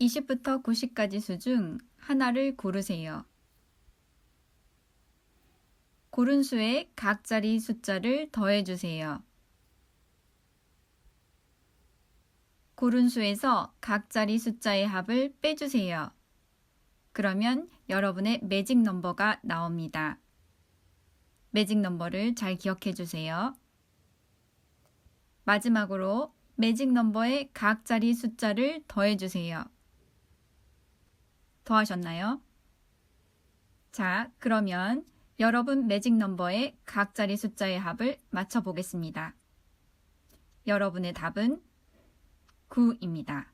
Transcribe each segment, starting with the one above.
20부터 90까지 수 중 하나를 고르세요. 고른 수에 각 자리 숫자를 더해 주세요. 고른 수에서 각 자리 숫자의 합을 빼주세요. 그러면 여러분의 매직 넘버가 나옵니다. 매직 넘버를 잘 기억해 주세요. 마지막으로 매직 넘버의 각 자리 숫자를 더해 주세요. 더하셨나요? 자, 그러면 여러분 매직 넘버의 각 자리 숫자의 합을 맞춰 보겠습니다. 여러분의 답은 9입니다.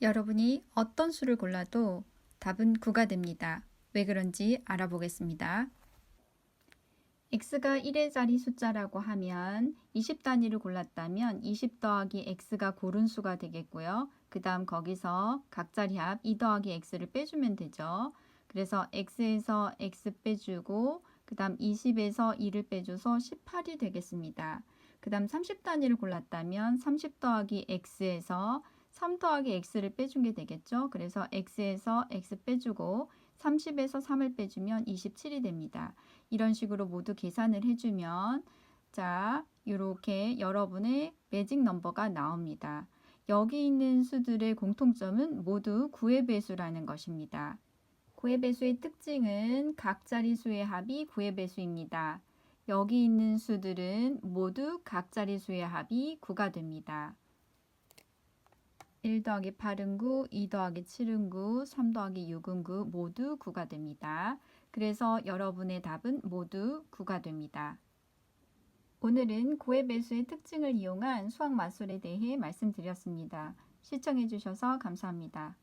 여러분이 어떤 수를 골라도 답은 9가 됩니다. 왜 그런지 알아보겠습니다. X가 1의 자리 숫자라고 하면 20 단위를 골랐다면 20 더하기 x가 고른 수가 되겠고요. 그 다음 거기서 각 자리 합 2 더하기 x를 빼주면 되죠. 그래서 x에서 x 빼주고 그 다음 20에서 2를 빼줘서 18이 되겠습니다. 그 다음 30단위를 골랐다면 30 더하기 x에서 3 더하기 x를 빼준 게 되겠죠. 그래서 x에서 x 빼주고 30에서 3을 빼주면 27이 됩니다. 이런 식으로 모두 계산을 해주면 자 이렇게 여러분의 매직 넘버가 나옵니다. 여기 있는 수들의 공통점은 모두 9의 배수라는 것입니다. 9의 배수의 특징은 각 자리수의 합이 9의 배수입니다. 여기 있는 수들은 모두 각 자리수의 합이 9가 됩니다. 1 더하기 8은 9, 2 더하기 7은 9, 3 더하기 6은 9 모두 9가 됩니다. 그래서 여러분의 답은 모두 9가 됩니다. 오늘은 고의 배수의 특징을 이용한 수학 마술에 대해 말씀드렸습니다. 시청해 주셔서 감사합니다.